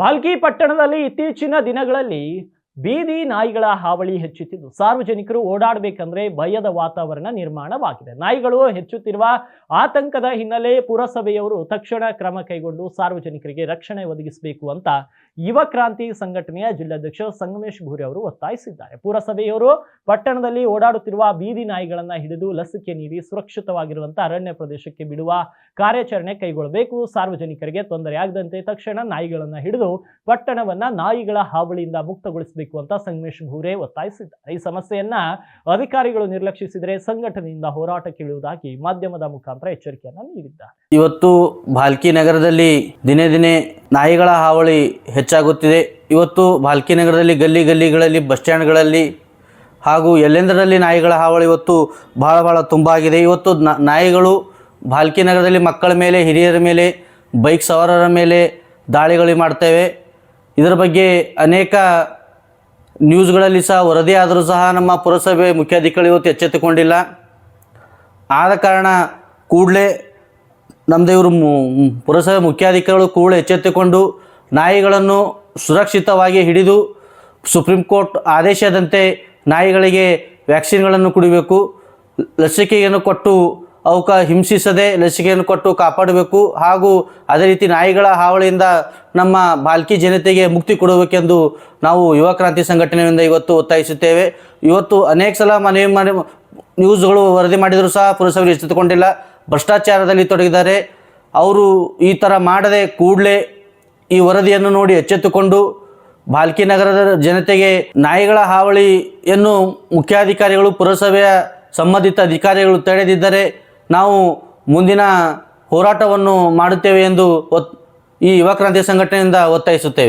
ಭಾಲ್ಕಿ ಪಟ್ಟಣದಲ್ಲಿ ಇತ್ತೀಚಿನ ದಿನಗಳಲ್ಲಿ ಬೀದಿ ನಾಯಿಗಳ ಹಾವಳಿ ಹೆಚ್ಚುತ್ತಿದ್ದು, ಸಾರ್ವಜನಿಕರು ಓಡಾಡಬೇಕಂದ್ರೆ ಭಯದ ವಾತಾವರಣ ನಿರ್ಮಾಣವಾಗಿದೆ. ನಾಯಿಗಳು ಹೆಚ್ಚುತ್ತಿರುವ ಆತಂಕದ ಹಿನ್ನೆಲೆ ಪುರಸಭೆಯವರು ತಕ್ಷಣ ಕ್ರಮ ಕೈಗೊಂಡು ಸಾರ್ವಜನಿಕರಿಗೆ ರಕ್ಷಣೆ ಒದಗಿಸಬೇಕು ಅಂತ ಯುವ ಕ್ರಾಂತಿ ಸಂಘಟನೆಯ ಜಿಲ್ಲಾಧ್ಯಕ್ಷ ಸಂಗಮೇಶ್ ಭೂರಿ ಅವರು ಒತ್ತಾಯಿಸಿದ್ದಾರೆ. ಪುರಸಭೆಯವರು ಪಟ್ಟಣದಲ್ಲಿ ಓಡಾಡುತ್ತಿರುವ ಬೀದಿ ನಾಯಿಗಳನ್ನ ಹಿಡಿದು ಲಸಿಕೆ ನೀಡಿ ಸುರಕ್ಷಿತವಾಗಿರುವಂತಹ ಅರಣ್ಯ ಪ್ರದೇಶಕ್ಕೆ ಬಿಡುವ ಕಾರ್ಯಾಚರಣೆ ಕೈಗೊಳ್ಳಬೇಕು. ಸಾರ್ವಜನಿಕರಿಗೆ ತೊಂದರೆಯಾಗದಂತೆ ತಕ್ಷಣ ನಾಯಿಗಳನ್ನ ಹಿಡಿದು ಪಟ್ಟಣವನ್ನ ನಾಯಿಗಳ ಹಾವಳಿಯಿಂದ ಮುಕ್ತಗೊಳಿಸಬೇಕು ಅಂತ ಸಂಗಮೇಶ್ ಭೂರೆ ಒತ್ತಾಯಿಸಿದ್ದಾರೆ ಈ ಸಮಸ್ಯೆಯನ್ನ ಅಧಿಕಾರಿಗಳು ನಿರ್ಲಕ್ಷಿಸಿದರೆ ಸಂಘಟನೆಯಿಂದ ಹೋರಾಟಕ್ಕಿಳಿಯುವುದಾಗಿ ಮಾಧ್ಯಮದ ಮುಖಾಂತರ ಎಚ್ಚರಿಕೆಯನ್ನ ನೀಡಿದ್ದಾರೆ. ಇವತ್ತು ಭಾಲ್ಕಿ ನಗರದಲ್ಲಿ ದಿನೇ ದಿನೇ ನಾಯಿಗಳ ಹಾವಳಿ ಹೆಚ್ಚಾಗುತ್ತಿದೆ. ಇವತ್ತು ಭಾಲ್ಕಿ ನಗರದಲ್ಲಿ ಗಲ್ಲಿ ಗಲ್ಲಿಗಳಲ್ಲಿ ಬಸ್ ಸ್ಟ್ಯಾಂಡ್ಗಳಲ್ಲಿ ಹಾಗೂ ಎಲ್ಲೆಂದರಲ್ಲಿ ನಾಯಿಗಳ ಹಾವಳಿ ಇವತ್ತು ಭಾಳ ಭಾಳ ತುಂಬ ಆಗಿದೆ ಇವತ್ತು ನಾಯಿಗಳು ಭಾಲ್ಕಿ ನಗರದಲ್ಲಿ ಮಕ್ಕಳ ಮೇಲೆ, ಹಿರಿಯರ ಮೇಲೆ, ಬೈಕ್ ಸವಾರರ ಮೇಲೆ ದಾಳಿಗಳು ಮಾಡ್ತೇವೆ. ಇದರ ಬಗ್ಗೆ ಅನೇಕ ನ್ಯೂಸ್ಗಳಲ್ಲಿ ಸಹ ವರದಿ ಆದರೂ ಸಹ ನಮ್ಮ ಪುರಸಭೆ ಮುಖ್ಯಾಧಿಕಾರಿ ಇವತ್ತು ಎಚ್ಚೆತ್ತುಕೊಂಡಿಲ್ಲ. ಆದ ಕಾರಣ ಕೂಡಲೇ ನಮ್ಮದೇ ಇವರು ಪುರಸಭೆ ಮುಖ್ಯಾಧಿಕಾರಿಗಳು ಕೂಡಲೇ ಎಚ್ಚೆತ್ತುಕೊಂಡು ನಾಯಿಗಳನ್ನು ಸುರಕ್ಷಿತವಾಗಿ ಹಿಡಿದು ಸುಪ್ರೀಂ ಕೋರ್ಟ್ ಆದೇಶದಂತೆ ನಾಯಿಗಳಿಗೆ ವ್ಯಾಕ್ಸಿನ್ಗಳನ್ನು ಕುಡಿಬೇಕು, ಲಸಿಕೆಯನ್ನು ಕೊಟ್ಟು ಅವಕ್ಕೆ ಹಿಂಸಿಸದೆ ಲಸಿಕೆಯನ್ನು ಕೊಟ್ಟು ಕಾಪಾಡಬೇಕು ಹಾಗೂ ಅದೇ ರೀತಿ ನಾಯಿಗಳ ಹಾವಳಿಯಿಂದ ನಮ್ಮ ಬಾಲ್ಕಿ ಜನತೆಗೆ ಮುಕ್ತಿ ಕೊಡಬೇಕೆಂದು ನಾವು ಯುವ ಕ್ರಾಂತಿ ಸಂಘಟನೆಯಿಂದ ಇವತ್ತು ಒತ್ತಾಯಿಸುತ್ತೇವೆ. ಇವತ್ತು ಅನೇಕ ಸಲ ಮನವಿ ಮಾಡಿ ನ್ಯೂಸ್ಗಳು ವರದಿ ಮಾಡಿದರೂ ಸಹ ಪುರಸಭೆಯಲ್ಲಿ ಎಚ್ಚೆತ್ತುಕೊಂಡಿಲ್ಲ. ಭ್ರಷ್ಟಾಚಾರದಲ್ಲಿ ತೊಡಗಿದ್ದಾರೆ. ಅವರು ಈ ಥರ ಮಾಡದೆ ಕೂಡಲೇ ಈ ವರದಿಯನ್ನು ನೋಡಿ ಎಚ್ಚೆತ್ತುಕೊಂಡು ಬಾಲ್ಕಿ ನಗರದ ಜನತೆಗೆ ನಾಯಿಗಳ ಹಾವಳಿಯನ್ನು ಮುಖ್ಯಾಧಿಕಾರಿಗಳು, ಪುರಸಭೆಯ ಸಂಬಂಧಿತ ಅಧಿಕಾರಿಗಳು ತಡೆದಿದ್ದರೆ ನಾವು ಮುಂದಿನ ಹೋರಾಟವನ್ನು ಮಾಡುತ್ತೇವೆ ಎಂದು ಒತ್ ಈ ಯುವ ಕ್ರಾಂತಿ ಸಂಘಟನೆಯಿಂದ ಒತ್ತಾಯಿಸುತ್ತೇವೆ.